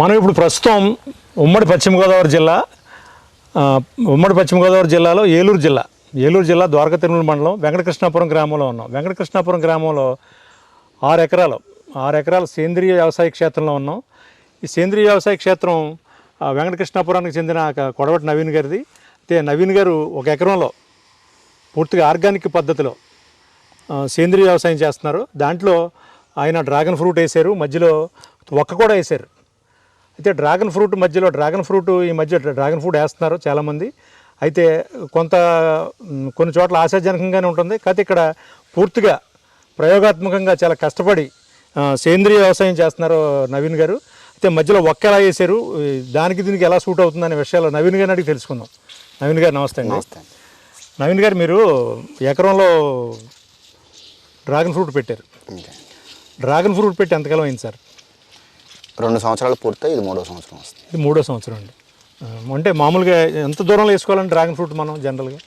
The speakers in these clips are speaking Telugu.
మనం ఇప్పుడు ప్రస్తుతం ఉమ్మడి పశ్చిమ గోదావరి జిల్లా ఉమ్మడి పశ్చిమ గోదావరి జిల్లాలో ఏలూరు జిల్లా ఏలూరు జిల్లా ద్వారకా తిరుమల మండలం వెంకటకృష్ణాపురం గ్రామంలో ఉన్నాం. వెంకటకృష్ణాపురం గ్రామంలో ఆరు ఎకరాలు ఆరు ఎకరాల సేంద్రియ వ్యవసాయ క్షేత్రంలో ఉన్నాం. ఈ సేంద్రియ వ్యవసాయ క్షేత్రం వెంకటకృష్ణాపురానికి చెందిన ఒక కొడవటి నవీన్ గారిది. అయితే నవీన్ గారు ఒక ఎకరంలో పూర్తిగా ఆర్గానిక్ పద్ధతిలో సేంద్రియ వ్యవసాయం చేస్తున్నారు. దాంట్లో ఆయన డ్రాగన్ ఫ్రూట్ వేశారు మధ్యలో ఒక్క కూడా వేశారు. అయితే డ్రాగన్ ఫ్రూట్ మధ్యలో డ్రాగన్ ఫ్రూట్ ఈ మధ్య డ్రాగన్ ఫ్రూట్ వేస్తున్నారు చాలామంది. అయితే కొంత కొన్ని చోట్ల ఆశాజనకంగానే ఉంటుంది. కాకపోతే ఇక్కడ పూర్తిగా ప్రయోగాత్మకంగా చాలా కష్టపడి సేంద్రియ వ్యవసాయం చేస్తున్నారు నవీన్ గారు. అయితే మధ్యలో ఒక్క ఎలా దానికి దీనికి ఎలా సూట్ అవుతుంది అనే విషయాలు నవీన్ గారిని అడిగి తెలుసుకుందాం. నవీన్ గారు నమస్తే అండి. నమస్తే నవీన్ గారు మీరు ఎకరంలో డ్రాగన్ ఫ్రూట్ పెట్టారు. డ్రాగన్ ఫ్రూట్ పెట్టి ఎంతకాలం అయింది సార్? రెండు సంవత్సరాలు పూర్తయి ఇది మూడో సంవత్సరం వస్తుంది. ఇది మూడో సంవత్సరం అండి. అంటే మామూలుగా ఎంత దూరంలో వేసుకోవాలండి డ్రాగన్ ఫ్రూట్ మనం జనరల్గా?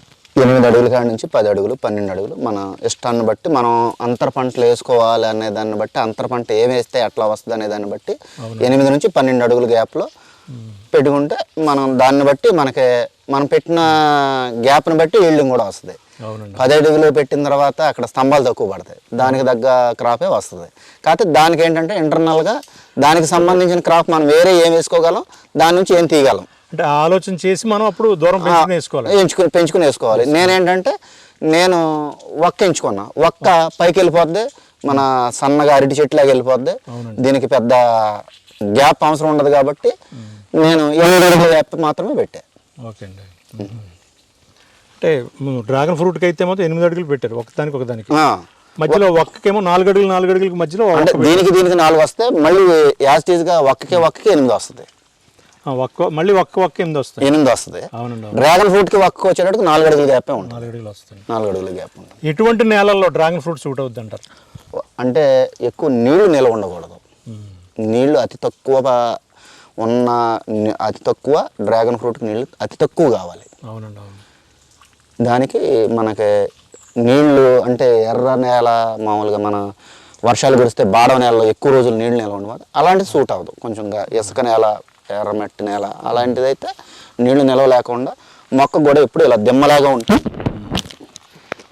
ఎనిమిది అడుగుల కాడి నుంచి పది అడుగులు పన్నెండు అడుగులు మన ఇష్టాన్ని బట్టి మనం అంతర పంటలు వేసుకోవాలి అనే దాన్ని బట్టి అంతర పంట ఏం వేస్తే ఎట్లా వస్తుంది అనే దాన్ని బట్టి ఎనిమిది నుంచి పన్నెండు అడుగుల గ్యాప్లో పెట్టుకుంటే మనం దాన్ని బట్టి మనకి మనం పెట్టిన గ్యాప్ని బట్టి ఈల్డింగ్ కూడా వస్తుంది. అవునండి. పది అడుగులు పెట్టిన తర్వాత అక్కడ స్తంభాలు తక్కువ పడతాయి. దానికి తగ్గ క్రాపే వస్తుంది. కాకపోతే దానికి ఏంటంటే ఇంటర్నల్గా దానికి సంబంధించిన క్రాప్ మనం వేరే ఏం వేసుకోగలం దాని నుంచి ఏం తీయగలం. అంటే ఆలోచన చేసి మనం అప్పుడు దూరం వేసుకోవాలి. ఎంచుకుని పెంచుకుని వేసుకోవాలి. నేనేంటంటే నేను ఒక్క ఎంచుకున్నా. ఒక్క పైకి వెళ్ళిపోద్ది మన సన్నగా అరటి చెట్లాగా వెళ్ళిపోద్ది. దీనికి పెద్ద గ్యాప్ అవసరం ఉండదు కాబట్టి నేను ఎనిమిది అడుగుల గ్యాప్ మాత్రమే పెట్టా. ఓకే అండి. అంటే డ్రాగన్ ఫ్రూట్కి అయితే మాత్రం ఎనిమిది అడుగులు పెట్టారు. ఒకదానికి ఒకదానికి మధ్యలో ఒక్కకేమో నాలుగు అడుగులు నాలుగు అడుగులకి మధ్యలో దీనికి దీనికి నాలుగు వస్తే మళ్ళీ యాస్టీజ్గా ఒక్కకి ఒక్కకి ఎనిమిది వస్తుంది. ఒక్క మళ్ళీ ఒక్క ఒక్క ఎనిమిది వస్తాయి ఎనిమిది వస్తుంది. అవునండి అవును. డ్రాగన్ ఫ్రూట్కి ఒక్క వచ్చేటప్పుడు నాలుగు అడుగుల గ్యాపే ఉంటుంది. నాలుగు అడుగులు వస్తాయి నాలుగు అడుగుల గ్యాప్ ఉంటుంది. ఎటువంటి నేలల్లో డ్రాగన్ ఫ్రూట్ సూట్ అవుద్ది అంటారు అంటే ఎక్కువ నీళ్ళు నిల్వ ఉండకూడదు. నీళ్ళు అతి తక్కువ ఉన్న అతి తక్కువ డ్రాగన్ ఫ్రూట్కి నీళ్ళు అతి తక్కువ కావాలి. అవునండి అవును. దానికి మనకి నీళ్ళు అంటే ఎర్ర నేల మామూలుగా మన వర్షాలు కురిస్తే బాడ నేలలో ఎక్కువ రోజులు నీళ్ళు నిల్వ ఉండదు అలాంటిది సూట్ అవ్వదు. కొంచెం ఇసుక నేల ఎర్రమట్టి నేల అలాంటిది అయితే నీళ్ళు నిల్వ లేకుండా మొక్క కూడా ఎప్పుడు ఇలా దిమ్మలాగా ఉంటుంది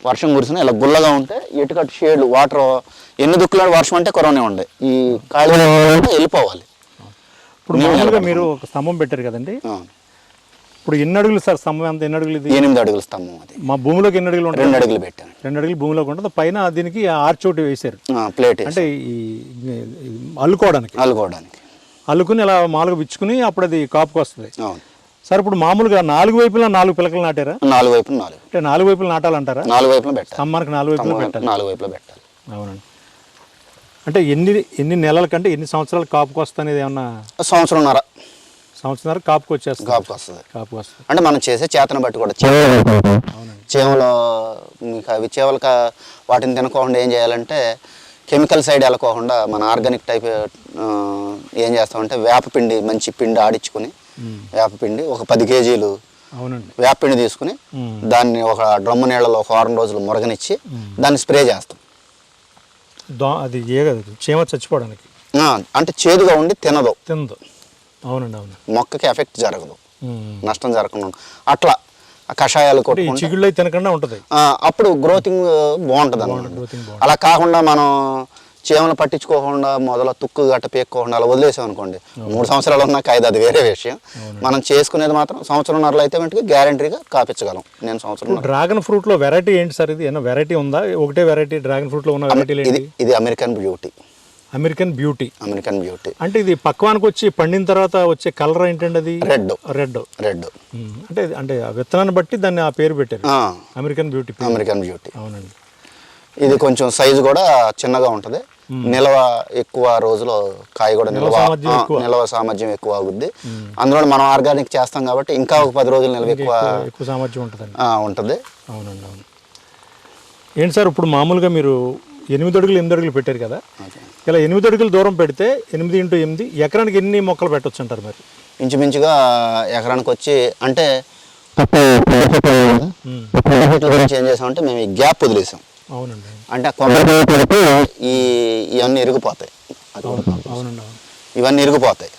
వర్షం కురిసినా ఇలా గుల్లగా ఉంటే ఎటుకట్టు షేడ్లు వాటర్ ఎన్ని దుక్కులాడు వర్షం అంటే కొరవనే ఉండే ఈ ఉంటే వెళ్ళిపోవాలి. ఇప్పుడు మీరు ఒక స్తంభం పెట్టారు కదండి. ఇప్పుడు ఎన్ని అడుగులు సార్ స్తంభం ఎంత? ఎన్ని అడుగులు ఇది? ఎనిమిది అడుగుల స్తంభం అది. మా భూమిలోకి ఎన్ని అడుగులు ఉంటాయి రెండు అడుగులు పెట్టాను. రెండు అడుగులు భూమిలోకి ఉంటుంది. పైన దీనికి ఆర్చ్ ఒకటి వేశారు. ప్లేట్ అంటే ఈ అల్లుకోవడానికి. అల్లుకోవడానికి. అల్లుకుని ఇలా మామూలుగా విచ్చుకుని అప్పుడు అది కాపుకి వస్తుంది. సార్ ఇప్పుడు మామూలుగా నాలుగు వైపులా నాలుగు పిలకలు నాటారా? నాలుగు వైపులు నాలుగు. అంటే నాలుగు వైపులు నాటాలంటారా? నాలుగు వైపులు పెట్టాలి. స్తంభానికి నాలుగు వైపులు పెట్టాలి. నాలుగు వైపులు పెట్టాలి. అవునండి. అంటే ఎన్ని ఎన్ని నెలల కంటే ఎన్ని సంవత్సరాలు కాపుకి వస్తుంది అనేది ఏమన్నా? సంవత్సరంన్నర. సంవత్సరాలు కాపుకి వచ్చేస్తుంది. కాపుకి వస్తుంది. కాపుకి వస్తుంది. అంటే మనం చేసే చేతను బట్టి కూడా చేమలో మీకు అవి చేవలక వాటిని తినకోకుండా ఏం చేయాలంటే కెమికల్ సైడ్ వెళ్ళకోకుండా మన ఆర్గానిక్ టైప్ ఏం చేస్తామంటే వేపపిండి మంచి పిండి ఆడించుకుని వేపపిండి ఒక పది కేజీలు అవునండి. వేపపిండి తీసుకుని. దాన్ని ఒక డ్రమ్ము నీళ్ళలో ఒక వారం రోజులు మురగనిచ్చి దాన్ని స్ప్రే చేస్తాం. అది ఏ చీమ చచ్చిపోవడానికి. ఆ, అంటే చేదుగా ఉండి తినదు. తిందు అవునండి అవును. మొక్కకి ఎఫెక్ట్ జరగదు. నష్టం జరగకుండా. అట్లా ఆ కషాయాలు కొట్టుకుంటే తినకుండా ఉంటుంది. అప్పుడు గ్రోతింగ్ బాగుంటుంది గ్రోతింగ్ అలా కాకుండా మనం చీమలు పట్టించుకోకుండా మొదల తుక్కు గట్ట పీక్కోకుండా అలా వదిలేసాం అనుకోండి మూడు సంవత్సరాలు ఉన్న కాయదు అది వేరే విషయం. మనం చేసుకునేది మాత్రం సంవత్సరంన్నరలో అయితే మటుకు గ్యారంటీగా కాపించగలం. నేను సంవత్సరం డ్రాగన్ ఫ్రూట్లో వెరైటీ ఏంటి సార్ ఇది? ఏమన్నా వెరైటీ ఉందా? ఒకటే వెరైటీ డ్రాగన్ ఫ్రూట్లో ఉన్న వెరైటీలు ఇది ఇది American beauty. American beauty. American beauty. అంటే ఇది పక్వానికి వచ్చి పండిన తర్వాత వచ్చే కలర్ ఏంటండి అది రెడ్ రెడ్ రెడ్ అంటే అంటే విత్తనాన్ని బట్టి దాన్ని ఆ పేరు పెట్టారు. American beauty. American beauty. అవునండి. ఇది కొంచెం సైజు కూడా చిన్నగా ఉంటుంది. నిల్వ ఎక్కువ రోజులు కాయ కూడా నిల్వ. నిల్వ సామర్థ్యం ఎక్కువ. అవుద్ది. అందులో మనం ఆర్గానిక్ చేస్తాం కాబట్టి ఇంకా ఒక పది రోజులు నిల్వ ఎక్కువ ఎక్కువ- సామర్థ్యం ఉంటుందండి. ఆ, ఉంటుంది. అవునండి అవును. ఏంటి సార్ ఇప్పుడు మామూలుగా మీరు ఎనిమిది అడుగులు ఎనిమిది అడుగులు పెట్టారు కదా? ఇలా ఎనిమిది అడుగులు దూరం పెడితే ఎనిమిది ఇంటూ ఎనిమిది ఎకరానికి ఎన్ని మొక్కలు పెట్టొచ్చు అంటారు మరి? ఇంచుమించుగా ఎకరానికి వచ్చి అంటే ఫీట్ల గురించి ఏం చేసామంటే మేము ఈ గ్యాప్ వదిలేసాం. అవునండి అంటే కొండ పెడితే ఈ ఇవన్నీ ఇరిగిపోతాయి. ఇవన్నీ ఇరిగిపోతాయి.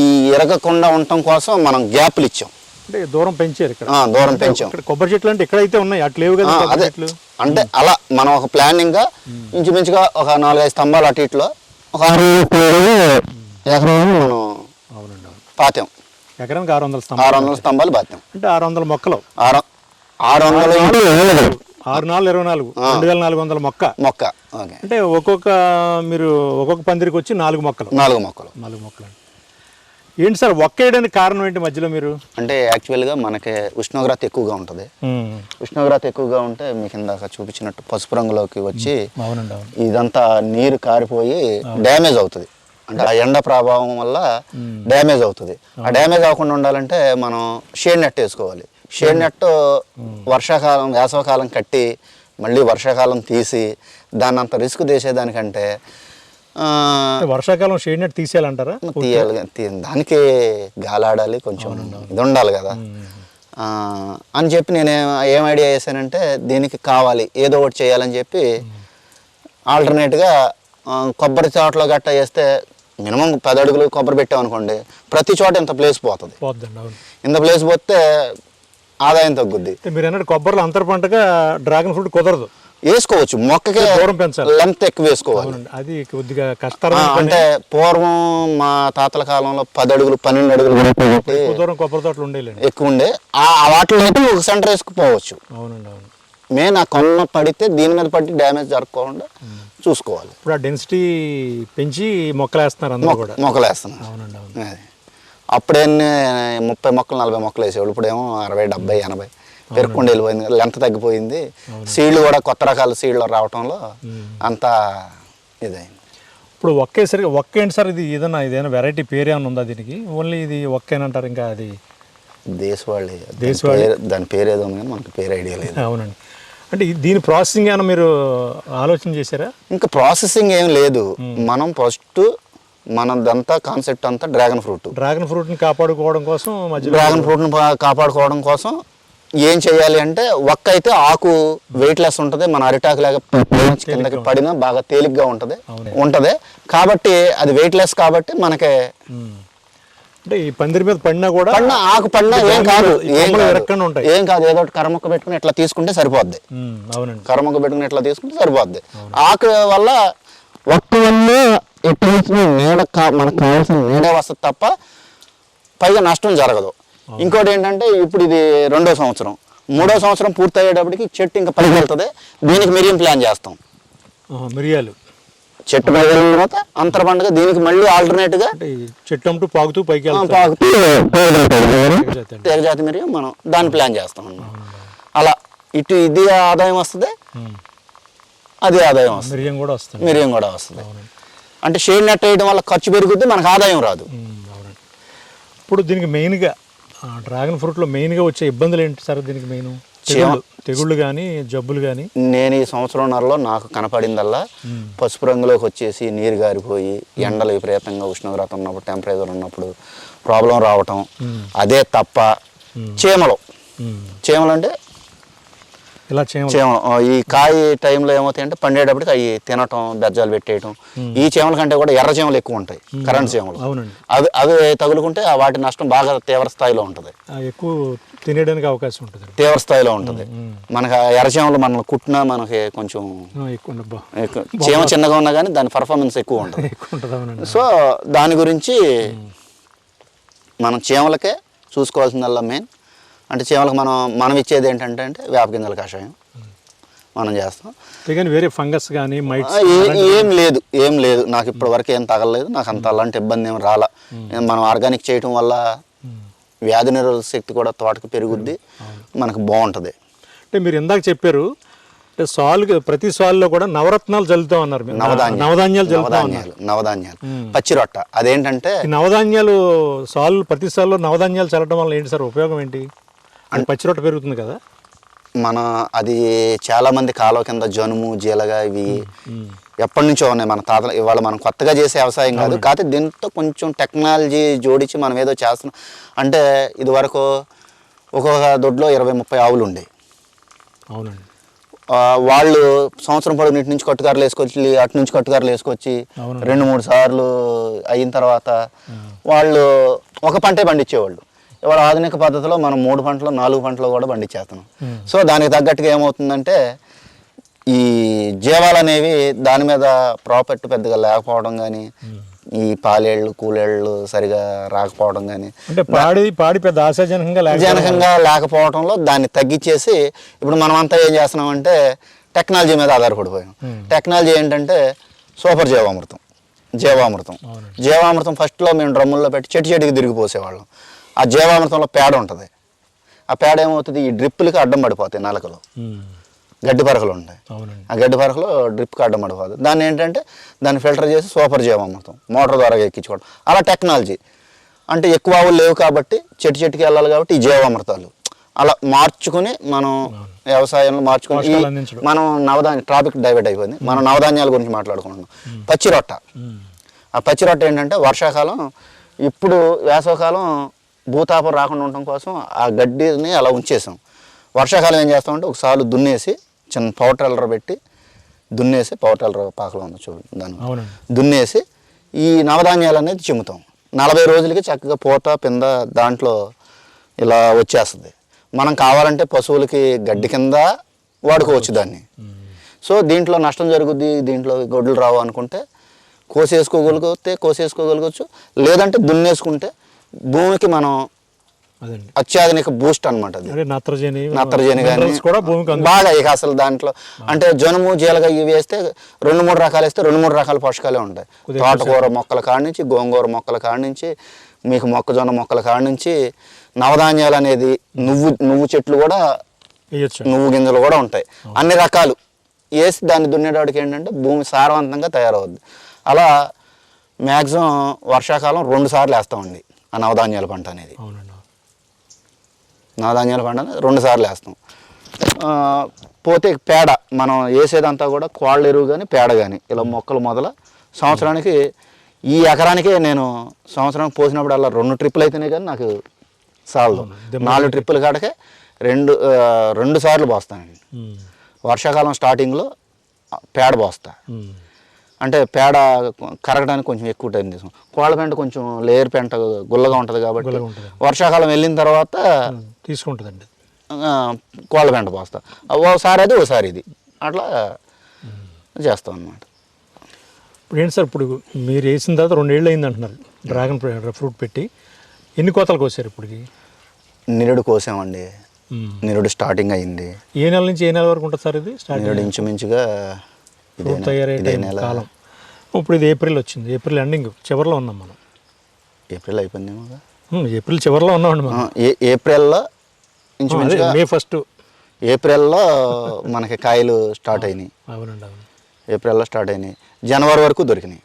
ఈ ఇరగకుండా ఉండటం కోసం మనం గ్యాప్లు ఇచ్చాం. అంటే దూరం పెంచారు ఇక్కడ. దూరం పెంచాం. ఇక్కడ కొబ్బరి చెట్లు అంటే ఎక్కడైతే ఉన్నాయి. అట్లా లేవు కదా అదే. చెట్లు? అంటే అలా మనం ఒక ప్లానింగ్గా ఇంచుమించుగా ఒక నాలుగైదు స్తంభాలు అటు ఇట్లో ఒక ఎకరం మనం అవునండి అవును. పాతాం. ఎకరానికి ఆరు వందల ఆరు స్తంభాలు వందల స్తంభాలు పాతాం. అంటే ఆరు వందల మొక్కలు. ఆరు ఆరు వందల ఆరు నాలుగు ఇరవై నాలుగు. రెండు వేల నాలుగు వందల మొక్క. మొక్క అంటే ఒక్కొక్క మీరు ఒక్కొక్క పందిరికి వచ్చి నాలుగు మొక్కలు. నాలుగు మొక్కలు. నాలుగు మొక్కలు అండి ఏంటి సార్ ఒక్క వేయడానికి కారణం ఏంటి మధ్యలో మీరు? అంటే యాక్చువల్గా మనకి ఉష్ణోగ్రత ఎక్కువగా ఉంటుంది. ఉష్ణోగ్రత ఎక్కువగా ఉంటే మీకు ఇందాక చూపించినట్టు పసుపు రంగులోకి వచ్చి ఇదంతా నీరు కారిపోయి డ్యామేజ్ అవుతుంది. అంటే ఆ ఎండ ప్రభావం వల్ల డ్యామేజ్ అవుతుంది. ఆ డ్యామేజ్ అవ్వకుండా ఉండాలంటే మనం షేడ్ నెట్ వేసుకోవాలి. షేడ్ నెట్ వర్షాకాలం వేసవకాలం కట్టి మళ్ళీ వర్షాకాలం తీసి దాన్ని అంత రిస్క్ తీసేదానికంటే వర్షాకాలం షేడ్ నెట్ తీసేయాలంటారా? తీయాలి దానికి గాలాడాలి కొంచెం ఇది ఉండాలి కదా. అని చెప్పి నేను ఏం- ఐడియా చేశానంటే దీనికి కావాలి ఏదో ఒకటి చేయాలని చెప్పి ఆల్టర్నేట్గా కొబ్బరి తోటలో గట్ట వేస్తే మినిమం పది అడుగులు కొబ్బరి పెట్టామనుకోండి ప్రతి చోట ఇంత ప్లేస్ పోతుంది. ఇంత ప్లేస్ పోతే ఆదాయం తగ్గుద్ది. మీరు అన్నట్టు కొబ్బరిలో అంతర పంటగా డ్రాగన్ ఫ్రూట్ కుదరదు. వేసుకోవచ్చు. మొక్కకి. లెంత్ ఎక్కువ వేసుకోవాలి. అది కొద్దిగా పని. అంటే పూర్వం మా తాతల కాలంలో పది అడుగులు పన్నెండు అడుగులు పెట్టి ఎక్కువ దూరం కొబ్బరి తోటలు ఉండేలేండి. ఎక్కువ ఉండే. ఆ వాటిలో అయితే ఒక సెంటర్ వేసుకుపోవచ్చు. అవునండి అవును. మెయిన్ ఆ కొన్న పడితే దీని మీద పడి డ్యామేజ్ జరగకుండా చూసుకోవాలి. ఇప్పుడు ఆ డెన్సిటీ పెంచి మొక్కలు వేస్తున్నారు అందరూ కూడా. మొక్కలు వేస్తున్నాను అవునండి అవును. అప్పుడే ముప్పై మొక్కలు నలభై మొక్కలు వేసేవాళ్ళు. ఇప్పుడేమో అరవై డెబ్బై ఎనభై. పెరుక్కుండా వెళ్ళిపోయింది. లెంత్ తగ్గిపోయింది. సీడ్లు కూడా కొత్త రకాల సీడ్లు రావటంలో అంతా ఇదైంది. ఇప్పుడు ఒకేసరికి ఒక్క ఏంటి సార్ ఇది? ఏదైనా ఇదేనా వెరైటీ పేరు ఏమైనా ఉందా దీనికి? ఓన్లీ ఇది ఒక్కేనంటారు ఇంకా అది? దేశవాళి. దేశవాళి. దాని పేరు ఏదో ఉంది కానీ మనకు పేరు ఐడియా లేదు. అవునండి. అంటే దీని ప్రాసెసింగ్ ఏమైనా మీరు ఆలోచన చేశారా? ఇంకా ప్రాసెసింగ్ ఏం లేదు. మనం ఫస్ట్ మనదంతా కాన్సెప్ట్ అంతా డ్రాగన్ ఫ్రూట్. డ్రాగన్ ఫ్రూట్ని కాపాడుకోవడం కోసం డ్రాగన్ ఫ్రూట్ని కాపాడుకోవడం కోసం ఏం చేయాలి అంటే ఒక్క అయితే ఆకు వెయిట్ లెస్ ఉంటుంది మన అరిటాకు లాగా కిందకి పడినా బాగా తేలిగ్గా ఉంటుంది. ఉంటుంది కాబట్టి అది వెయిట్ లెస్ కాబట్టి మనకి. అంటే ఈ పందిరి మీద పడినా కూడా పడిన ఆకు పడినా ఏం కాదు ఏం కాదు. విరక్కుండా ఉంటాయి. ఏం కాదు ఏదో ఒకటి కర్రముక్క పెట్టుకుని ఇట్లా తీసుకుంటే సరిపోద్ది అవునండి పెట్టుకుని ఇట్లా తీసుకుంటే సరిపోద్ది ఆకు వల్ల ఒక్క వల్ల ఎటువంటి నీడ మనకు కావాల్సిన నీడ వస్తుంది తప్ప పైగా నష్టం జరగదు ఇంకోటి ఏంటంటే ఇప్పుడు ఇది రెండో సంవత్సరం. మూడో సంవత్సరం పూర్తయ్యేటప్పటికి చెట్టు ఇంకా పైకి వెళ్తుంది. దీనికి మిరియం ప్లాన్ చేస్తాం. మిరియాలు. చెట్టు పైకి వెళ్ళిన తర్వాత అంతర పండుగ దీనికి మళ్ళీ ఆల్టర్నేట్గా అంటే ఈ చెట్టు అమ్ముతూ పాకుతూ పైకి పాకుతూ తెగజాతి మిరియం మనం దాన్ని ప్లాన్ చేస్తాం అలా ఇటు ఇది ఆదాయం వస్తుంది. అది ఆదాయం వస్తుంది. మిరియం కూడా వస్తుంది. మిరియం కూడా వస్తుంది. అంటే షేడ్ నెట్ వేయడం వల్ల ఖర్చు పెరుగుద్ది మనకు ఆదాయం రాదు. ఇప్పుడు దీనికి మెయిన్గా డ్రాగన్ ఫ్రూట్లో మెయిన్గా వచ్చే ఇబ్బందులు ఏంటి సార్ దీనికి మెయిన్ తెగుళ్ళు తెగుళ్ళు కానీ జబ్బులు కానీ నేను ఈ సంవత్సరంన్నరలో నాకు కనపడిందల్లా పసుపు రంగులోకి వచ్చేసి నీరు గారిపోయి ఎండలు విపరీతంగా ఉష్ణోగ్రత ఉన్నప్పుడు టెంపరేచర్ ఉన్నప్పుడు ప్రాబ్లం రావటం. అదే తప్ప చీమలు. చీమలు అంటే ఇలా ఆ, ఈ కాయ టైంలో ఏమవుతాయి అంటే పండేటప్పటికి అవి తినటం బెజ్జాలు పెట్టేయటం. ఈ చీమల కంటే కూడా ఎర్ర చీమలు ఎక్కువ ఉంటాయి కరెంట్ చీమలు. అవి అవి తగులుకుంటే ఆ వాటి నష్టం బాగా తీవ్ర స్థాయిలో ఉంటుంది. ఎక్కువ తినేయడానికి అవకాశం ఉంటుంది. తీవ్ర స్థాయిలో ఉంటుంది. మనకి ఆ ఎర్రచీమలు మనల్ని కుట్టినా మనకి కొంచెం చీమ చిన్నగా ఉన్నా కానీ దాని పర్ఫార్మెన్స్ ఎక్కువ ఉంటుంది. సో దాని గురించి మనం చీమలకే చూసుకోవాల్సిందల్లా మెయిన్. అంటే చీమలకు మనం మనం ఇచ్చేది ఏంటంటే అంటే వేప గింజల కషాయం. మనం చేస్తాం. వేరే ఫంగస్ కానీ ఏ- లేదు ఏం లేదు. నాకు ఇప్పటి వరకు ఏం తగలలేదు. నాకు అంత అలాంటి ఇబ్బంది ఏం రాలా. మనం ఆర్గానిక్ చేయటం వల్ల వ్యాధి నిరోధక శక్తి కూడా తోటకి పెరుగుద్ది. మనకు బాగుంటుంది. అంటే మీరు ఇందాక చెప్పారు అంటే సాల్ ప్రతి సాల్లో కూడా నవరత్నాలు చల్లుతాం అన్నారు. నవధాన్యాలు. నవధాన్యాలు నవధాన్యాలు. పచ్చి రొట్ట. అదేంటంటే నవధాన్యాలు సాల్ ప్రతి సాల్లో నవధాన్యాలు చల్లడం వల్ల ఏంటి సార్ ఉపయోగం ఏంటి? అది పచ్చి రొట్ట పెరుగుతుంది కదా? మన అది చాలా మంది కాలువ కింద జనుము జీలగా ఇవి ఎప్పటి నుంచో ఉన్నాయి మన తాతలు ఇవాళ మనం కొత్తగా చేసే వ్యవసాయం కాదు. కాకపోతే దీంతో కొంచెం టెక్నాలజీ జోడించి మనం ఏదో చేస్తున్నాం. అంటే ఇది వరకు ఒక్కొక్క దొడ్లో ఇరవై ముప్పై ఆవులు ఉండే. అవునండి. వాళ్ళు సంవత్సరం పొడవు ఇటు నుంచి కట్టుకారులు వేసుకొచ్చి అటు నుంచి కట్టుకారులు వేసుకొచ్చి. రెండు మూడు సార్లు అయిన తర్వాత వాళ్ళు ఒక పంటే పండించేవాళ్ళు ఇవాళ ఆధునిక పద్ధతిలో మనం మూడు పంటలు నాలుగు పంటలు కూడా పండించేస్తున్నాం. సో దానికి తగ్గట్టుగా ఏమవుతుందంటే ఈ జీవాలు అనేవి దాని మీద ప్రాపర్టీ పెద్దగా లేకపోవడం కానీ ఈ పాలేళ్ళు కూలేళ్ళు సరిగా రాకపోవడం కానీ అంటే పాడి పాడి పెద్ద ఆశాజనకంగా జనకంగా లేకపోవడంలో దాన్ని తగ్గించేసి ఇప్పుడు మనం అంతా ఏం చేస్తున్నామంటే టెక్నాలజీ మీద ఆధారపడిపోయాం. టెక్నాలజీ ఏంటంటే సూపర్ జీవామృతం. జీవామృతం. జీవామృతం ఫస్ట్లో మేము డ్రమ్ముల్లో పెట్టి చెట్టు చెట్టుకి తిరిగి పోసేవాళ్ళం. ఆ జీవామృతంలో పేడ ఉంటుంది. ఆ పేడ ఏమవుతుంది? ఈ డ్రిప్పులకి అడ్డం పడిపోతాయి నలకలు. గడ్డి పరకలు ఉంటాయి. ఆ గడ్డి పరకలో డ్రిప్కి అడ్డం పడిపోతుంది దాన్ని ఏంటంటే దాన్ని ఫిల్టర్ చేసి సూపర్ జీవామృతం మోటార్ ద్వారా ఎక్కించుకోవడం. అలా టెక్నాలజీ. అంటే ఎక్కువ ఆవులు లేవు కాబట్టి చెట్టు చెట్టుకి వెళ్ళాలి కాబట్టి ఈ జీవామృతాలు. అలా మార్చుకుని మనం వ్యవసాయంలో మార్చుకుని. మనం నవధాన్య ట్రాఫిక్ డైవర్ట్ అయిపోయింది. మనం నవధాన్యాల గురించి మాట్లాడుకుంటున్నాం. పచ్చి రొట్ట ఉమ్. ఆ పచ్చి రొట్ట ఏంటంటే వర్షాకాలం ఇప్పుడు వేసవకాలం భూతాపం రాకుండా ఉండటం కోసం ఆ గడ్డిని అలా ఉంచేసాం. వర్షాకాలం ఏం చేస్తామంటే ఒకసారి దున్నేసి చిన్న పవర్ ట్రైలర్ పెట్టి దున్నేసి పవర్ ట్రైలర్ పాకలో ఉంది చూడు దాన్ని దున్నేసి ఈ నవధాన్యాలు అనేది చిమ్ముతాం. నలభై రోజులకి చక్కగా పూత పింద దాంట్లో ఇలా వచ్చేస్తుంది. మనం కావాలంటే పశువులకి గడ్డి కింద వాడుకోవచ్చు దాన్ని. సో దీంట్లో నష్టం జరుగుద్ది దీంట్లో గొడ్లు రావు అనుకుంటే కోసేసుకోగలిగితే కోసేసుకోగలగచ్చు. లేదంటే దున్నేసుకుంటే భూమికి మనం అత్యాధునిక బూస్ట్ అనమాట నత్రజని నత్రజని కానీ బాగా ఇక అసలు దాంట్లో అంటే జనుము జీలగ ఇవి వేస్తే రెండు మూడు రకాలు వేస్తే రెండు మూడు రకాల పోషకాలే ఉంటాయి. తోటకూర మొక్కల కాడ నుంచి గోంగూర మొక్కల కాడ నుంచి మీకు మొక్కజొన్న మొక్కల కాడ నుంచి నవధాన్యాలు అనేది నువ్వు నువ్వు చెట్లు కూడా నువ్వు గింజలు కూడా ఉంటాయి. అన్ని రకాలు వేసి దాన్ని దున్నేటాడికి ఏంటంటే భూమి సారవంతంగా తయారవుద్ది. అలా మ్యాక్సిమం వర్షాకాలం రెండు సార్లు వేస్తామండి. ఆ నవధాన్యాల పంట అనేది. నవధాన్యాల పంట రెండు సార్లు వేస్తాం. పోతే పేడ మనం వేసేదంతా కూడా కోళ్ళ ఎరువు కానీ పేడ కానీ ఇలా మొక్కలు మొదల సంవత్సరానికి ఈ ఎకరానికే నేను సంవత్సరానికి పోసినప్పుడు అలా రెండు ట్రిప్పులు అయితేనే కానీ నాకు చాలదు. నాలుగు ట్రిప్పుల కాడకే రెండు రెండు సార్లు పోస్తానండి. వర్షాకాలం స్టార్టింగ్లో పేడ పోస్తా. అంటే పేడ కరగడానికి కొంచెం ఎక్కువ టైం తీసుకున్నాం కోళ్ళ పెంట కొంచెం లేయర్ పెంట గుల్లగా ఉంటుంది కాబట్టి. వర్షాకాలం వెళ్ళిన తర్వాత తీసుకుంటుందండి. కోళ్ళ పెంట పోస్తా. ఓసారి అది ఓసారి ఇది. అట్లా చేస్తాం అన్నమాట. ఇప్పుడు ఏంటి సార్ ఇప్పుడు మీరు వేసిన తర్వాత రెండేళ్ళు అయింది అంటున్నారు. డ్రాగన్ ఫ్రూట్ పెట్టి. ఎన్ని కోతలు కోసారు ఇప్పటికి? నిరుడు కోసామండి. నిరుడు స్టార్టింగ్ అయింది ఏ నెల నుంచి ఏ నెల వరకు ఉంటుంది సార్ ఇది? నిరుడు ఇంచుమించుగా ఫ్రూట్ తయారయ్యే నెల కాలం. ఇప్పుడు ఇది ఏప్రిల్ వచ్చింది. ఏప్రిల్ ఎండింగ్ చివరిలో ఉన్నాం మనం. ఏప్రిల్ అయిపోయిందేమో ఏప్రిల్ చివరిలో ఉన్నామండి మనం. ఏప్రిల్లో మే ఫస్ట్ ఏప్రిల్లో మనకి కాయలు స్టార్ట్ అయినాయి. అవునండి అవును. ఏప్రిల్లో స్టార్ట్ అయినాయి. జనవరి వరకు దొరికినాయి.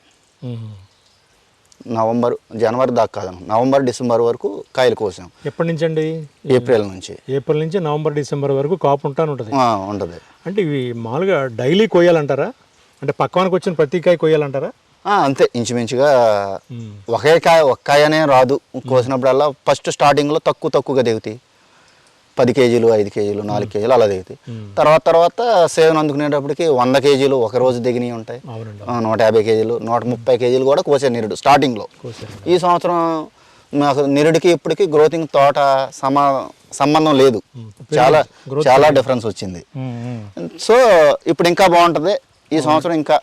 నవంబర్ జనవరి దాకా కాదు నవంబర్ డిసెంబర్ వరకు కాయలు కోసాం. ఎప్పటి నుంచి అండి? ఏప్రిల్ నుంచి. ఏప్రిల్ నుంచి నవంబర్ డిసెంబర్ వరకు కాపు ఉంటాను ఉంటుంది. ఉంటుంది. అంటే ఇవి మామూలుగా డైలీ కొయ్యాలంటారా అంటే పక్కవానికి వచ్చిన ప్రతి కాయ కొయ్యాలంటారా? అంతే. ఇంచుమించుగా. ఒకే కాయ ఒక్క కాయనే రాదు. కోసినప్పుడల్లా ఫస్ట్ స్టార్టింగ్లో తక్కువ తక్కువగా దిగుతాయి పది కేజీలు ఐదు కేజీలు నాలుగు కేజీలు అలా దిగుతాయి. తర్వాత తర్వాత సేవన్ అందుకునేటప్పటికి వంద కేజీలు ఒక రోజు దిగినవి ఉంటాయి. నూట యాభై కేజీలు నూట ముప్పై కేజీలు కూడా కోసే నిరుడు స్టార్టింగ్లో. ఈ సంవత్సరం మాకు నిరుడికి ఇప్పటికి గ్రోతింగ్ తోట సమా సంబంధం లేదు. చాలా చాలా డిఫరెన్స్ వచ్చింది. సో ఇప్పుడు ఇంకా బాగుంటుంది. ఈ సంవత్సరం ఇంకా.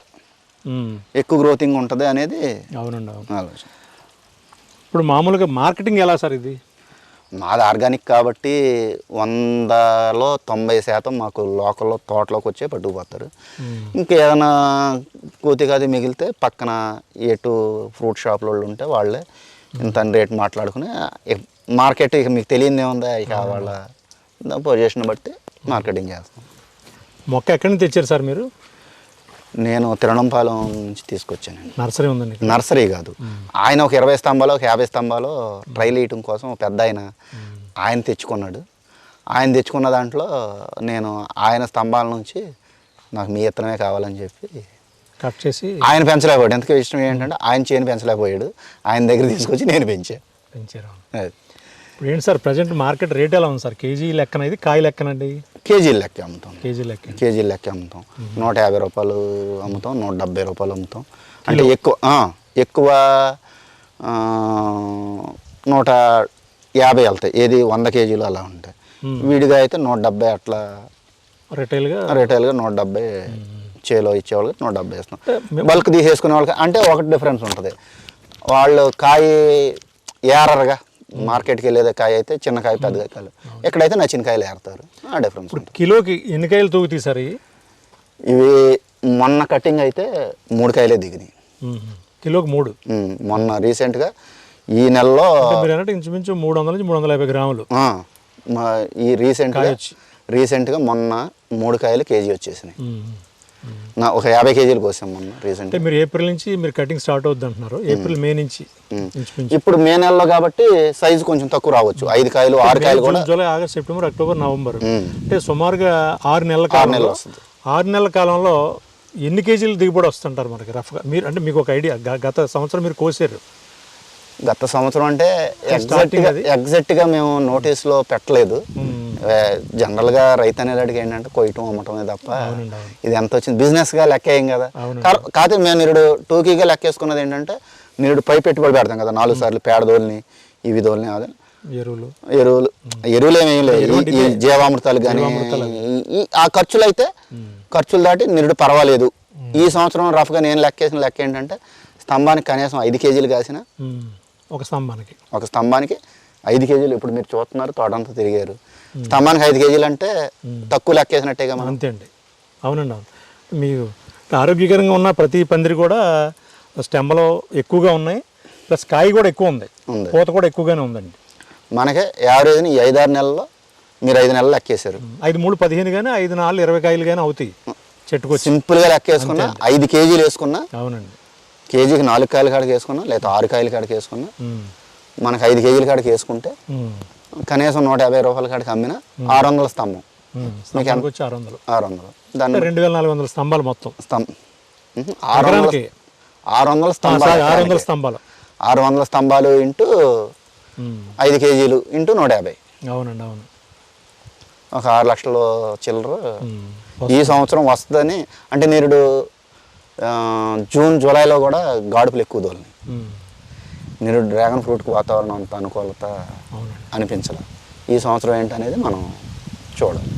ఎక్కువ గ్రోతింగ్ ఉంటుంది అనేది అవునండి ఆలోచన. ఇప్పుడు మామూలుగా మార్కెటింగ్ ఎలా సార్ ఇది? మాది ఆర్గానిక్ కాబట్టి వందలో తొంభై శాతం మాకు లోకల్లో తోటలోకి వచ్చే పట్టుకుపోతారు. ఇంకేదైనా కూతికాది మిగిలితే పక్కన ఎటు ఫ్రూట్ షాపుల వాళ్ళు ఉంటే వాళ్ళే ఇంత రేట్ మాట్లాడుకుని మార్కెట్ ఇక మీకు తెలియదే ఉందా ఇక వాళ్ళ పొజిషన్ బట్టి మార్కెటింగ్ చేస్తాం. మొక్క ఎక్కడి నుంచి తెచ్చారు సార్ మీరు? నేను తిరణంపాలెం నుంచి తీసుకొచ్చానండి. నర్సరీ ఉందండి. నర్సరీ కాదు. ఆయన ఒక ఇరవై స్తంభాలు ఒక యాభై స్తంభాలు ట్రైల్ వేయటం కోసం పెద్ద ఆయన ఆయన తెచ్చుకున్నాడు. ఆయన తెచ్చుకున్న దాంట్లో నేను ఆయన స్తంభాల నుంచి నాకు మీ ఇత్తనమే కావాలని చెప్పి కట్ చేసి ఆయన పెంచలేకపోయాడు. ఎందుకు ఇష్టం ఏంటంటే ఆయన చేయని పెంచలేకపోయాడు. ఆయన దగ్గర తీసుకొచ్చి నేను పెంచా. పెంచారు. అది. ఇప్పుడు ఏంటి సార్ ప్రజెంట్ మార్కెట్ రేట్ ఎలా ఉంది సార్? కేజీ లెక్కన ఇది కాయ లెక్కనండి కేజీలు లెక్క అమ్ముతాం. కేజీ లెక్క. కేజీలు లెక్క అమ్ముతాం. నూట యాభై రూపాయలు అమ్ముతాం నూట డెబ్బై రూపాయలు అమ్ముతాం. అంటే ఎక్కువ ఎక్కువ నూట యాభై వెళ్తాయి. ఏది వంద కేజీలు అలా ఉంటాయి. విడిగా అయితే నూట డెబ్బై అట్లా రిటైల్గా? రిటైల్గా నూట డెబ్బై చేలో ఇచ్చేవాళ్ళకి నూట డెబ్బై ఇస్తాం బల్క్ తీసేసుకునే వాళ్ళకి అంటే ఒకటి డిఫరెన్స్ ఉంటుంది. వాళ్ళు కాయ ఏరరుగా మార్కెట్కి వెళ్ళేదే కాయ అయితే చిన్న కాయ పెద్ద కాయలు ఎక్కడైతే నచ్చిన కాయలు ఏరుతారు ఆ డిఫరెన్స్ కిలోకి ఎన్ని కాయలు తూగుతాయి సార్ ఇవి? మొన్న కటింగ్ అయితే మూడు కాయలే దిగినాయి. కిలోకి మూడు? మొన్న రీసెంట్గా ఈ నెలలో ఇంచుమించు మూడు వందల నుంచి మూడు వందల యాభై గ్రాములు. ఈ రీసెంట్గా. రీసెంట్గా మొన్న మూడు కాయలు కేజీ వచ్చేసినాయి. నా ఒక యాభై కేజీలు కోసాం మొన్న రీసెంట్ మీరు ఏప్రిల్ నుంచి మీరు కటింగ్ స్టార్ట్ అవుద్ది అంటున్నారు ఏప్రిల్ మే నుంచి ఇప్పుడు మే నెలలో కాబట్టి సైజు కొంచెం తక్కువ రావచ్చు. ఐదు కాయలు ఆరు కాయలు కూడా. July August September October November. అంటే సుమారుగా ఆరు నెలల నెలలు కాలంలో వస్తుంది. ఆరు నెలల కాలంలో ఎన్ని కేజీలు దిగుబడి వస్తుంటారు మనకి? రఫ్గా మీరు అంటే మీకు ఒక ఐడియా గత సంవత్సరం మీరు కోసారు. గత సంవత్సరం అంటే ఎగ్జాక్ట్గా? ఎగ్జాక్ట్గా మేము నోటీస్లో పెట్టలేదు. జనరల్గా రైతు అనేవాడికి ఏంటంటే కొయ్యటం అమ్మటమే తప్ప. ఇది ఎంత వచ్చింది? బిజినెస్గా లెక్క ఏం కదా? అవునండి. కా- కాకపోతే మేము నిరుడు టూకీగా లెక్కేసుకున్నది ఏంటంటే నిరుడు పై పెట్టుబడి పెడతాం కదా నాలుగు సార్లు పేడదోల్ని ఇవి దోల్ని అదే ఎరువులు. ఎరువులు. ఎరువులు ఏమీ లేదు ఈ- జీవామృతాలు కానీ ఆ ఖర్చులు అయితే ఖర్చులు దాటి నిరుడు పర్వాలేదు. ఈ సంవత్సరం రఫ్గా నేను లెక్కేసిన లెక్క ఏంటంటే స్తంభానికి కనీసం ఐదు కేజీలు కాసిన. ఒక స్తంభానికి. ఒక స్తంభానికి ఐదు కేజీలు. ఇప్పుడు మీరు చూస్తున్నారు తోటంతా తిరిగారు. స్తంభానికి ఐదు కేజీలు అంటే తక్కువ లెక్కేసినట్టేగా మనం. అంతే అండి. అవునండి అవును. మీకు ఆరోగ్యకరంగా ఉన్న ప్రతి పందిరి కూడా స్టెమ్మలో ఎక్కువగా ఉన్నాయి. ప్లస్ కాయ కూడా ఎక్కువ ఉంది. పూత కూడా ఎక్కువగానే ఉందండి. మనకి యావరేజ్ని ఈ ఐదారు నెలల్లో మీరు ఐదు నెలలు లెక్కేశారు ఐదు మూడు పదిహేను కానీ ఐదు నాలుగు ఇరవై కాయలు కానీ అవుతాయి. చెట్టుకు సింపుల్గా లెక్కేసుకున్నా ఐదు కేజీలు వేసుకున్నా అవునండి. కేజీకి నాలుగు కాయల కాడికి వేసుకున్నా లేదా ఆరు కాయల కాడికి వేసుకున్నా. మనకి ఐదు కేజీల కాడికి వేసుకుంటే. కనీసం నూట యాభై రూపాయల కాడికి అమ్మినా ఆరు వందల స్తంభం. ఆరు వందలు ఆరు వందలు దాన్ని రెండు వేల నాలుగు వందల స్తంభాలు మొత్తం. స్తంభం ఆరు వందల? ఆరు వందల స్తంభాలు ఆరు వందల. స్తంభాలు. ఆరు వందల స్తంభాలు ఇంటూ. ఐదు కేజీలు ఇంటూ నూట యాభై. అవునండి అవును. ఒక ఆరు లక్షల చిల్లర. ఈ సంవత్సరం వస్తుందని అంటే నేరుడు జూన్ జూలైలో కూడా గాడుపులు ఎక్కువ దోలినాయి. నేను డ్రాగన్ ఫ్రూట్కి వాతావరణం అంత అనుకూలత అనిపించలే. ఈ సంవత్సరం ఏంటనేది మనం చూడాలి.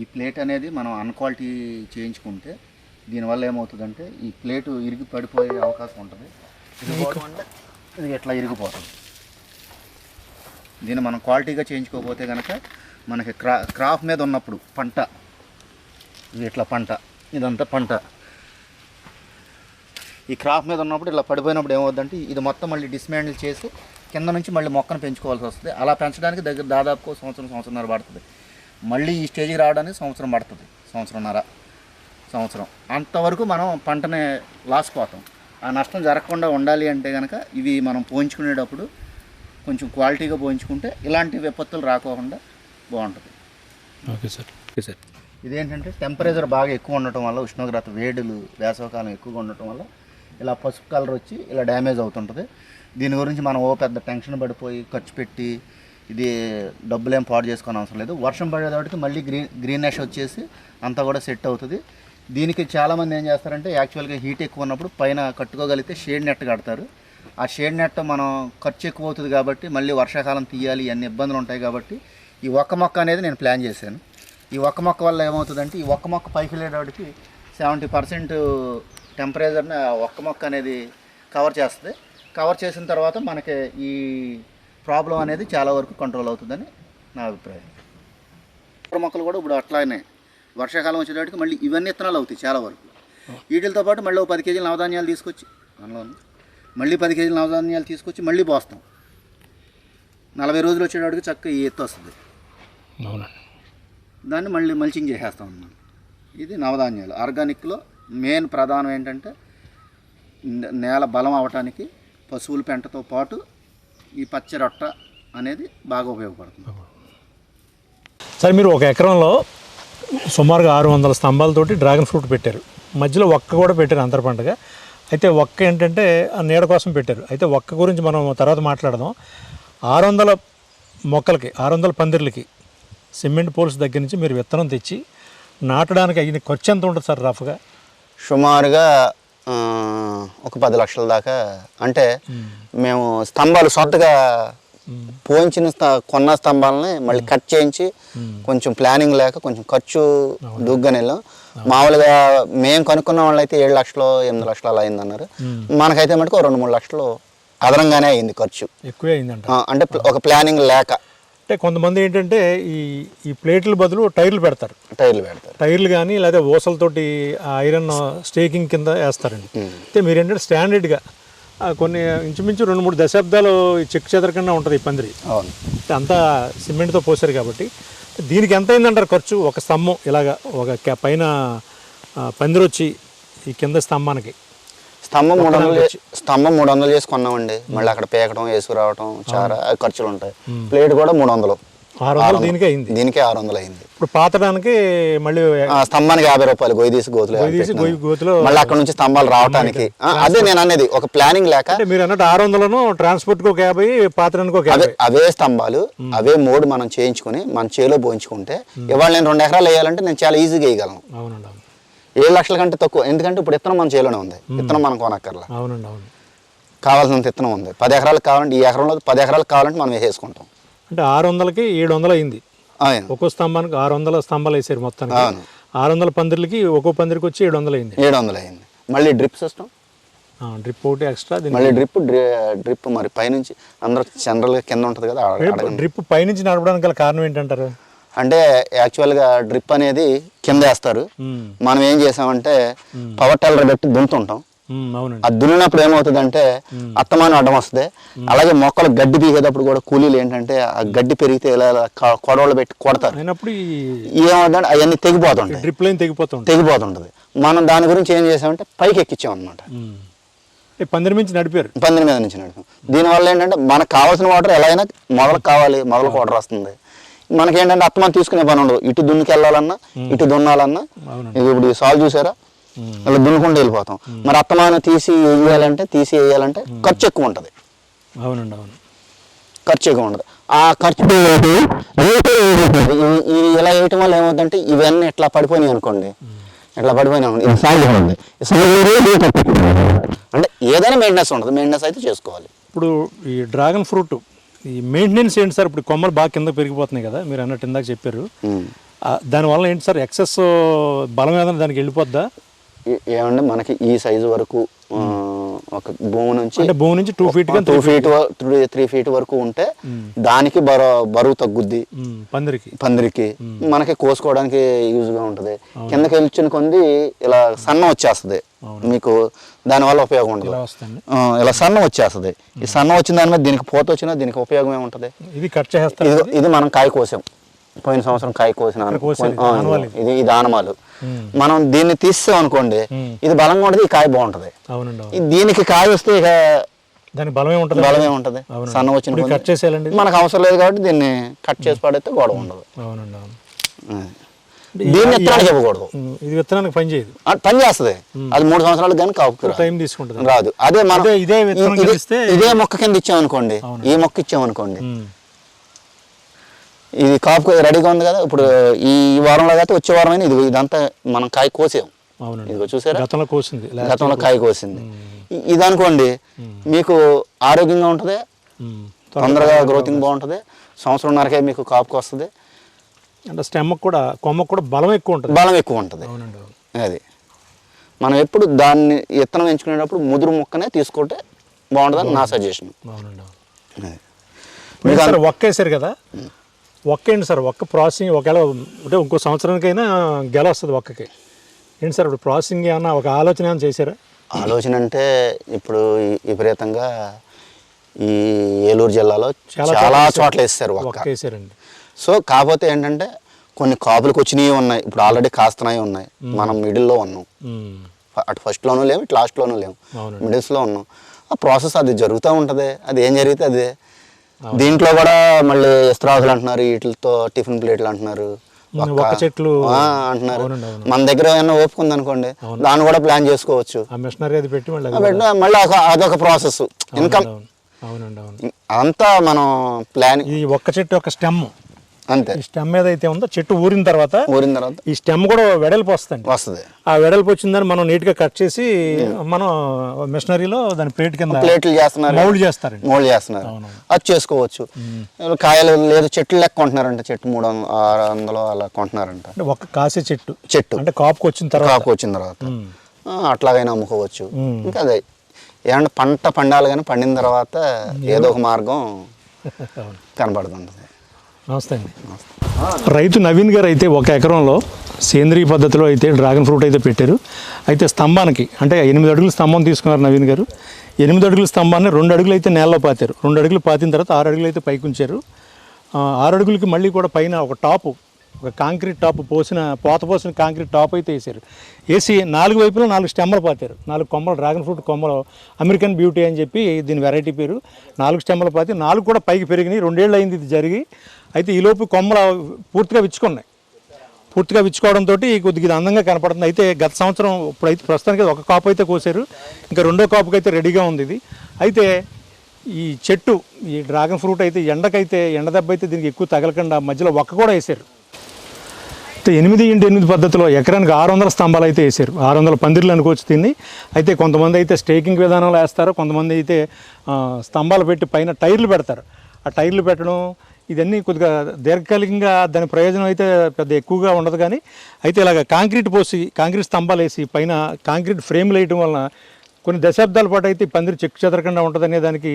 ఈ ప్లేట్ అనేది మనం అన్క్వాలిటీ చేయించుకుంటే దీనివల్ల ఏమవుతుందంటే ఈ ప్లేటు ఇరిగి పడిపోయే అవకాశం ఉంటుంది. ఇరిగిపోవడం అంటే ఇది ఇట్లా ఇరిగిపోతుంది? దీన్ని మనం క్వాలిటీగా చేయించుకోకపోతే కనుక మనకి క్రా క్రాప్ మీద ఉన్నప్పుడు పంట ఇది ఇట్లా పంట? ఇదంతా పంట. ఈ క్రాప్ మీద ఉన్నప్పుడు ఇలా పడిపోయినప్పుడు ఏమవుద్దంటే ఇది మొత్తం మళ్ళీ డిస్మాండిల్ చేసి కింద నుంచి మళ్ళీ మొక్కను పెంచుకోవాల్సి వస్తుంది. అలా పెంచడానికి దగ్గర దాదాపు సంవత్సరం సంవత్సరంన్నర పడుతుంది. మళ్ళీ ఈ స్టేజ్కి రావడానికి సంవత్సరం పడుతుంది. సంవత్సరంన్నర సంవత్సరం. అంతవరకు మనం పంటని లాస్ పోతాం. ఆ నష్టం జరగకుండా ఉండాలి అంటే కనుక ఇవి మనం పోయించుకునేటప్పుడు కొంచెం క్వాలిటీగా పోయించుకుంటే ఇలాంటి విపత్తులు రాకోకుండా బాగుంటుంది. Okay sir. Okay sir. ఇదేంటంటే టెంపరేచర్ బాగా ఎక్కువ ఉండటం వల్ల ఉష్ణోగ్రత వేడులు వేసవకాలం ఎక్కువగా ఉండటం వల్ల ఇలా పసుపు కలర్ వచ్చి ఇలా డ్యామేజ్ అవుతుంటుంది. దీని గురించి మనం ఓ పెద్ద టెన్షన్ పడిపోయి ఖర్చు పెట్టి ఇది డబ్బులు ఏం పాడు చేసుకోని అవసరం లేదు. వర్షం పడేటప్పటికి మళ్ళీ గ్రీన్ గ్రీనెష్ వచ్చేసి అంతా కూడా సెట్ అవుతుంది. దీనికి చాలామంది ఏం చేస్తారంటే యాక్చువల్గా హీట్ ఎక్కువ ఉన్నప్పుడు పైన కట్టుకోగలిగితే షేడ్ నెట్ కడతారు. ఆ షేడ్ నెట్ మనం ఖర్చు ఎక్కువ అవుతుంది కాబట్టి మళ్ళీ వర్షాకాలం తీయాలి అన్ని ఇబ్బందులు ఉంటాయి కాబట్టి ఈ ఒక్క మొక్క అనేది నేను ప్లాన్ చేశాను. ఈ ఒక్క మొక్క వల్ల ఏమవుతుందంటే ఈ ఒక్క మొక్క పైకి వెళ్ళేటప్పటికి సెవెంటీ పర్సెంట్ టెంపరేచర్ని ఆ ఒక్క మొక్క అనేది కవర్ చేస్తుంది. కవర్ చేసిన తర్వాత మనకి ఈ ప్రాబ్లం అనేది చాలా వరకు కంట్రోల్ అవుతుందని నా అభిప్రాయం. మొక్కలు కూడా ఇప్పుడు అట్లానే వర్షాకాలం వచ్చేటప్పటికి మళ్ళీ ఇవన్నీ ఇత్తనాలు అవుతాయి చాలా వరకు. వీటితో పాటు మళ్ళీ ఒక పది కేజీల నవధాన్యాలు తీసుకొచ్చి అందులో మళ్ళీ పది కేజీల నవధాన్యాలు తీసుకొచ్చి మళ్ళీ పోస్తాం. నలభై రోజులు వచ్చేటప్పటికి చక్కగా ఈ ఎత్తు వస్తుంది. అవునండి. దాన్ని మళ్ళీ మల్చింగ్ చేసేస్తాం అన్నమాట. ఇది నవధాన్యాలు. ఆర్గానిక్లో మెయిన్ ప్రధానం ఏంటంటే నేల బలం అవటానికి పశువుల పెంటతో పాటు ఈ పచ్చి రొట్ట అనేది బాగా ఉపయోగపడుతుంది. సరే మీరు ఒక ఎకరంలో సుమారుగా ఆరు వందల స్తంభాలతోటి డ్రాగన్ ఫ్రూట్ పెట్టారు. మధ్యలో ఒక్క కూడా పెట్టారు అంతర పంటగా అయితే ఒక్క ఏంటంటే ఆ నీడ కోసం పెట్టారు. అయితే ఒక్క గురించి మనం తర్వాత మాట్లాడదాం. ఆరు వందల మొక్కలకి ఆరు వందల పందిర్లకి సిమెంట్ పోల్స్ దగ్గర నుంచి మీరు విత్తనం తెచ్చి నాటడానికి అయిన ఖర్చు ఎంత ఉంటుంది సార్ రఫ్గా? సుమారుగా ఒక పది లక్షల దాకా. అంటే మేము. స్తంభాలు సొంతగా పోయించిన కొన్న స్తంభాలని మళ్ళీ కట్ చేయించి కొంచెం ప్లానింగ్ లేక కొంచెం ఖర్చు దుగ్గానే వెళ్ళాం. మామూలుగా మేము కనుక్కున్న వాళ్ళు అయితే ఏడు లక్షలు ఎనిమిది లక్షలు అలా అయిందన్నారు మనకైతే మటుకు రెండు మూడు లక్షలు అదనంగానే అయింది ఖర్చు. ఎక్కువే అయిందంట అంటే ఒక ప్లానింగ్ లేక. అంటే కొంతమంది ఏంటంటే ఈ ఈ ప్లేట్ల బదులు టైర్లు పెడతారు. టైర్లు పెడతారు. టైర్లు కానీ లేదా ఊసలతోటి ఆ ఐరన్ స్టేకింగ్ కింద వేస్తారండి. అయితే మీరు ఏంటంటే స్టాండర్డ్గా కొన్ని ఇంచుమించు రెండు మూడు దశాబ్దాలు చెక్ చెదరకుండా ఉంటుంది ఈ పందిరి. అవును. అంతా సిమెంట్తో పోసారు కాబట్టి. దీనికి ఎంత అయిందంటారు ఖర్చు? ఒక స్తంభం ఇలాగా ఒక పైన ఆ, పందిరి వచ్చి ఈ కింద స్తంభానికి. స్తంభం మూడు వందలు స్తంభం మూడు వందలు చేసి కొన్నామండి. మళ్ళీ అక్కడ పేకడం వేసుకురావటం చాలా ఖర్చులు ఉంటాయి. ప్లేట్ కూడా మూడు వందలు. దీనికి అయింది? దీనికే ఆరు వందలు అయింది. ఇప్పుడు పాతడానికి మళ్ళీ స్తంభానికి యాభై రూపాయలు గొయ్యి తీసి గోతులు మళ్ళీ అక్కడ నుంచి స్తంభాలు రావటానికి. ఆ, అదే నేను అనేది ఒక ప్లానింగ్ లేక మీరు అన్నట్టు ఆరు వందలను ట్రాన్స్పోర్ట్కి ఒక యాభై పాత్రానికి ఒక అవే యాభై. అవే స్తంభాలు అవే మూడు మనం చేయించుకొని మన చేలో పోయించుకుంటే ఇవాళ నేను రెండు ఎకరాలు వేయాలంటే నేను చాలా ఈజీగా వేయగలను. అవునండి అవును. ఏడు లక్షల కంటే తక్కువ. ఎందుకంటే ఇప్పుడు ఇత్తనం మన చేలోనే ఉంది. ఇత్తనం మనం కొనక్కర్లా. అవునండి అవును. కావాల్సినంత ఇత్తనం ఉంది. పది ఎకరాలకు కావాలంటే ఈ ఎకరంలో పది ఎకరాలకు కావాలంటే మనం వేసేసుకుంటాం. అంటే ఆరు వందలకి ఏడు వందలు అయింది. ఒక్కో స్తంభానికి ఆరు వందల స్తంభాలు వేసారు మొత్తానికి. ఆరు వందల పందిర్లకి ఒక్కో పందిరికి వచ్చి ఏడు వందలు అయింది. ఏడు వందలు అయింది. మళ్ళీ డ్రిప్ సిస్టమ్? డ్రిప్ ఒకటి ఎక్స్ట్రా మళ్ళీ డ్రిప్ డ్రిప్ మరి పైనుంచి అందరూ జనరల్గా కింద ఉంటుంది కదా. డ్రిప్ పైనుంచి నడపడానికి గల కారణం ఏంటంటారు? అంటే యాక్చువల్గా డ్రిప్ అనేది కింద వేస్తారు. మనం ఏం చేసామంటే పవర్ టెల్లర్ పెట్టి దున్నుతుంటాం. అది దున్నినప్పుడు ఏమవుతుందంటే అత్తమానం అడ్డం వస్తుంది. అలాగే మొక్కలు గడ్డి పీకేటప్పుడు కూడా కూలీలు ఏంటంటే ఆ గడ్డి పెరిగితే ఇలా కొడవలు పెట్టి కొడతారు. ఏమవుతుందంటే అవన్నీ తెగిపోతుంటాయి. Drip line తెగిపోతుంది తెగిపోతుంటుంది. మనం దాని గురించి ఏం చేసామంటే పైకి ఎక్కించాం అనమాట పందిరి నడిపారు. పందిరి మీద నుంచి నడుపు. దీనివల్ల ఏంటంటే మనకు కావాల్సిన వాటర్ ఎలా అయినా మొదలకు కావాలి మొదలకు వాటర్ వస్తుంది. మనకేంటంటే అత్తమానం తీసుకునే పని ఉండదు. ఇటు దున్నుకి వెళ్ళాలన్నా ఇటు దున్నాలన్నా. ఇది ఇప్పుడు సాల్ చూసారా? ఇలా దున్నుకుంటూ వెళ్ళిపోతాం. మరి అత్తమానం తీసి వేయాలంటే తీసి వేయాలంటే ఖర్చు ఎక్కువ ఉంటుంది. అవునండి అవును. ఖర్చు ఎక్కువ ఉండదు ఆ ఖర్చు ఇలా వేయటం వల్ల ఏమవుతుందంటే ఇవన్నీ ఇట్లా పడిపోయినాయి అనుకోండి. ఇట్లా పడిపోయినాయి ఇది సాగు ఉంది. అంటే ఏదైనా మెయింటెనెన్స్ ఉండదు మెయింటెనెన్స్ అయితే చేసుకోవాలి. ఇప్పుడు ఈ డ్రాగన్ ఫ్రూట్ ఈ మెయింటెనెన్స్ ఏంటి సార్? ఇప్పుడు కొమ్మలు బాగా కింద పెరిగిపోతున్నాయి కదా మీరు అన్నట్టు ఇందాక చెప్పారు. దానివల్ల ఏంటి సార్? ఎక్సెస్ బలం ఏదైనా దానికి వెళ్ళిపోద్దా? ఏమంటే మనకి ఈ సైజు వరకు ఒక భూమి నుంచి అంటే భూమి నుంచి two feet two feet three feet వరకు ఉంటే దానికి బరువు బరువు తగ్గుద్ది. పందిరికి. పందిరికి. మనకి కోసుకోవడానికి యూజ్గా ఉంటుంది. కిందకి వెళ్ళిన కొంది ఇలా సన్నం వచ్చేస్తుంది. మీకు దానివల్ల ఉపయోగం ఉండదు. ఇలా సన్నం వచ్చేస్తుంది. ఈ సన్నం వచ్చిన దాని మీద దీనికి పోత వచ్చినా దీనికి ఉపయోగం ఏముంటుంది? ఇది కట్ చేస్తారు ఇది మనం కాయ కోసాం. పోయిన సంవత్సరం కాయ కోసిన ఇది ఇది ఆనమాలు ఉమ్, మనం దీన్ని తీస్తాం అనుకోండి. ఇది బలంగా ఉంటుంది ఈ కాయ బాగుంటుంది. ఈ దీనికి కాయ వస్తే ఇక దానికి బలమే ఉంటుంది. బలమే ఉంటుంది. సన్న వచ్చిన కట్ చేసేయాలండి? మనకు అవసరం లేదు కాబట్టి దీన్ని కట్ చేసి పడితే గొడవ ఉండదు. అవునండి. దీన్ని ఎత్తడానికి ఇవ్వకూడదు. ఇది విత్తనానికి పని చేయదు. అది పని చేస్తుంది. అది మూడు సంవత్సరాలు కానీ కాపు. టైం తీసుకుంటుంది. రాదు. అదే మనం ఇదే ఇది- మొక్క కింద ఇచ్చామనుకోండి. ఈ మొక్క ఇచ్చామనుకోండి. ఇది కాపు రెడీగా ఉంది కదా. ఇప్పుడు ఈ వారంలో అయితే వచ్చే వారమైనా ఇది ఇదంతా మనం కాయ కోసాం ఇదిగో చూసారా? గతంలో కోసింది. గతంలో కాయ కోసింది. ఇది అనుకోండి మీకు ఆరోగ్యంగా ఉంటుంది. తొందరగా గ్రోతింగ్ బాగుంటుంది. సంవత్సరంన్నరకే మీకు కాపుకి వస్తుంది. అంటే స్టెమ్ కూడా కొమ్మకు కూడా బలం ఎక్కువ ఉంటుంది. బలం ఎక్కువ ఉంటుంది. అది. మనం ఎప్పుడు దాన్ని విత్తనం ఎంచుకునేటప్పుడు ముదురు ముక్కనే తీసుకుంటే బాగుంటుందని నా సజెషన్ అవునండి అవును. అది. మీరు సార్ ఒక్క వేసారు కదా? ఒక్క ఏంటి సార్ ఒక్క ప్రాసెసింగ్ ఒకవేళ అంటే ఇంకో సంవత్సరానికైనా గెల వస్తుంది ఒక్కకి. ఏంటి సార్ ఇప్పుడు ప్రాసెసింగ్ ఏమన్నా ఒక ఆలోచన ఏమైనా చేశారా? ఆలోచన అంటే ఇప్పుడు విపరీతంగా ఈ ఏలూరు జిల్లాలో చాలా చాలా చోట్ల వేస్తారు ఒక్క. ఒక్క వేసారండి. సో కాకపోతే ఏంటంటే కొన్ని కాపులకు వచ్చినవి ఉన్నాయి. ఇప్పుడు ఆల్రెడీ కాస్తున్నాయి ఉన్నాయి. మనం మిడిల్లో ఉన్నాం. అటు ఫస్ట్లోనూ లేవు ఇటు లాస్ట్లోనూ లేవు. మిడిల్స్లో ఉన్నాం. ఆ ప్రాసెస్ అది జరుగుతూ ఉంటుంది. అది ఏం జరిగితే అదే. దీంట్లో కూడా మళ్ళీ ఇస్త్రాకులు అంటున్నారు వీటితో టిఫిన్ ప్లేట్లు అంటున్నారు. చెట్లు అంటున్నారు. మన దగ్గర ఏమైనా ఓపుకుంది అనుకోండి దాన్ని కూడా ప్లాన్ చేసుకోవచ్చు. పెట్టి మళ్ళీ అదొక ప్రాసెస్ ఇన్కమ్ అవును. అవునండి అవును. అంతా మనం ప్లాన్ ఈ ఒక్క చెట్టు ఒక స్టెమ్. అంతే. ఈ స్టెమ్ ఏదైతే ఉందో చెట్టు ఊరిన తర్వాత ఊరిన తర్వాత ఈ స్టెమ్ కూడా వెడల్పు వస్తుంది. వస్తుంది. ఆ వెడల్పు వచ్చిందని మనం నీట్గా కట్ చేసి మనం మిషనరీలో దాని ప్లేట్ కింద ప్లేట్లు చేస్తున్నారు. మౌల్డ్ చేస్తారండి. మోల్డ్ చేస్తున్నారు. అది చేసుకోవచ్చు. కాయలు లేదు చెట్లు లెక్క కొంటున్నారంట చెట్టు మూడు వందలు ఆరు వందలు అలా కొంటున్నారంట. అంటే ఒక్క కాసే చెట్టు. చెట్టు. అంటే కాపుకి వచ్చిన తర్వాత. కాపు వచ్చిన తర్వాత. అట్లాగైనా అమ్ముకోవచ్చు. మ్మ్. ఇంకా అదే ఏమన్నా పంట పండాలి కానీ పండిన తర్వాత ఏదో ఒక మార్గం కనబడుతుంది నమస్తే అండి. రైతు నవీన్ గారు అయితే ఒక ఎకరంలో సేంద్రియ పద్ధతిలో అయితే డ్రాగన్ ఫ్రూట్ అయితే పెట్టారు. అయితే స్తంభానికి అంటే ఎనిమిది అడుగుల స్తంభం తీసుకున్నారు నవీన్ గారు. ఎనిమిది అడుగుల స్తంభాన్ని రెండు అడుగులు అయితే నేలలో పాతారు. రెండు అడుగులు పాతిన తర్వాత ఆరు అడుగులు అయితే పైకి ఉంచారు. ఆరు అడుగులకి మళ్ళీ కూడా పైన ఒక టాపు ఒక కాంక్రీట్ టాప్ పోసిన పోత పోసిన కాంక్రీట్ టాప్ అయితే వేసారు. వేసి నాలుగు వైపులా నాలుగు స్టెమ్మలు పాతారు. నాలుగు కొమ్మలు డ్రాగన్ ఫ్రూట్ కొమ్మలు అమెరికన్ బ్యూటీ అని చెప్పి దీని వెరైటీ పేరు. నాలుగు స్టెమ్మలు పాతి నాలుగు కూడా పైకి పెరిగినాయి. రెండేళ్ళు అయింది ఇది జరిగి. అయితే ఈలోపు కొమ్మలు పూర్తిగా విచ్చుకున్నాయి. పూర్తిగా విచ్చుకోవడంతో కొద్దిగా ఇది అందంగా కనపడుతుంది. అయితే గత సంవత్సరం ఇప్పుడైతే ప్రస్తుతానికి ఒక కాపు అయితే కోసారు. ఇంకా రెండో కాపుకి అయితే రెడీగా ఉంది ఇది. అయితే ఈ చెట్టు ఈ డ్రాగన్ ఫ్రూట్ అయితే ఎండకైతే ఎండ దెబ్బ అయితే దీనికి ఎక్కువ తగలకుండా మధ్యలో ఒక్క కూడా వేసారు. ఎనిమిది ఇంటి ఎనిమిది పద్ధతిలో ఎకరానికి ఆరు వందల స్తంభాలు అయితే వేసారు ఆరు వందల పందిర్లు అనుకోవచ్చు తిని అయితే కొంతమంది అయితే స్టేకింగ్ విధానంలో వేస్తారు. కొంతమంది అయితే స్తంభాలు పెట్టి పైన టైర్లు పెడతారు. ఆ టైర్లు పెట్టడం ఇదన్నీ కొద్దిగా దీర్ఘకాలికంగా దాని ప్రయోజనం అయితే పెద్ద ఎక్కువగా ఉండదు కానీ అయితే ఇలాగ కాంక్రీట్ పోసి కాంక్రీట్ స్తంభాలు వేసి పైన కాంక్రీట్ ఫ్రేమ్లు వేయటం వలన కొన్ని దశాబ్దాల పాటు అయితే పందిరి చెక్కు చెదరకుండా ఉంటుందనే దానికి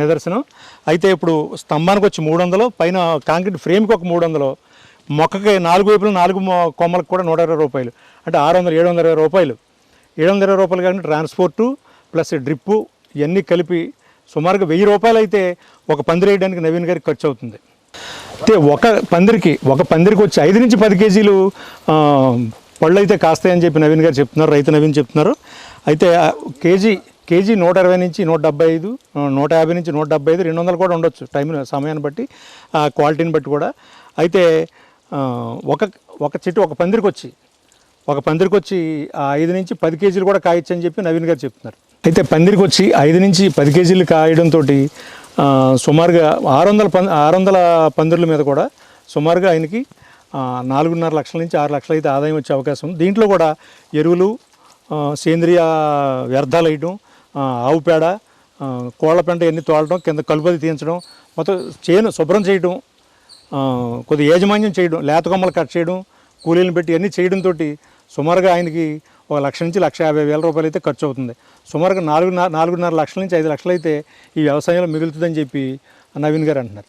నిదర్శనం. అయితే ఇప్పుడు స్తంభానికి వచ్చి మూడు వందలు పైన కాంక్రీట్ ఫ్రేమ్కి ఒక మూడు వందలు మొక్కకి నాలుగు వైపులు నాలుగు మొ- కొమ్మలకు కూడా నూట ఇరవై రూపాయలు. అంటే ఆరు వందల ఏడు వందల ఇరవై రూపాయలు. ఏడు వందల ఇరవై రూపాయలు కానీ ట్రాన్స్పోర్టు ప్లస్ డ్రిప్పు ఇవన్నీ కలిపి సుమారుగా వెయ్యి రూపాయలు అయితే ఒక పందిరి వేయడానికి నవీన్ గారికి ఖర్చు అవుతుంది అయితే ఒక పందిరికి ఒక పందిరికి వచ్చి ఐదు నుంచి పది కేజీలు పళ్ళు అయితే కాస్తాయని చెప్పి నవీన్ గారు చెప్తున్నారు రైతు నవీన్ చెప్తున్నారు. అయితే కేజీ కేజీ నూట ఇరవై నుంచి నూట డెబ్బై ఐదు నూట యాభై నుంచి నూట డెబ్బై ఐదు రెండు వందలు కూడా ఉండొచ్చు టైం సమయాన్ని బట్టి ఆ క్వాలిటీని బట్టి కూడా. అయితే ఒక ఒక చెట్టు ఒక పందిరికి వచ్చి ఒక పందిరికి వచ్చి ఆ ఐదు నుంచి పది కేజీలు కూడా కాయొచ్చు అని చెప్పి నవీన్ గారు చెప్తున్నారు. అయితే పందిరికి వచ్చి ఐదు నుంచి పది కేజీలు కాయడంతో సుమారుగా ఆరు వందల పం ఆరు వందల పందిర్ల మీద కూడా సుమారుగా ఆయనకి నాలుగున్నర లక్షల నుంచి ఆరు లక్షలు అయితే ఆదాయం వచ్చే అవకాశం ఉంది. దీంట్లో కూడా ఎరువులు సేంద్రియ వ్యర్థాలు వేయటం ఆవు పేడ కోళ్ళ పెంట ఇవన్నీ తోలటం కింద కలుపది తీయించడం మొత్తం చేను శుభ్రం చేయడం కొద్ది యాజమాన్యం చేయడం లేత కొమ్మలు కట్ చేయడం కూలీలను పెట్టి అన్నీ చేయడంతో సుమారుగా ఆయనకి ఒక లక్ష నుంచి లక్ష యాభై వేల రూపాయలు అయితే ఖర్చు అవుతుంది. సుమారుగా నాలుగున్నర నాలుగున్నర లక్షల నుంచి ఐదు లక్షలు అయితే ఈ వ్యవసాయంలో మిగులుతుందని చెప్పి నవీన్ గారు అంటున్నారు.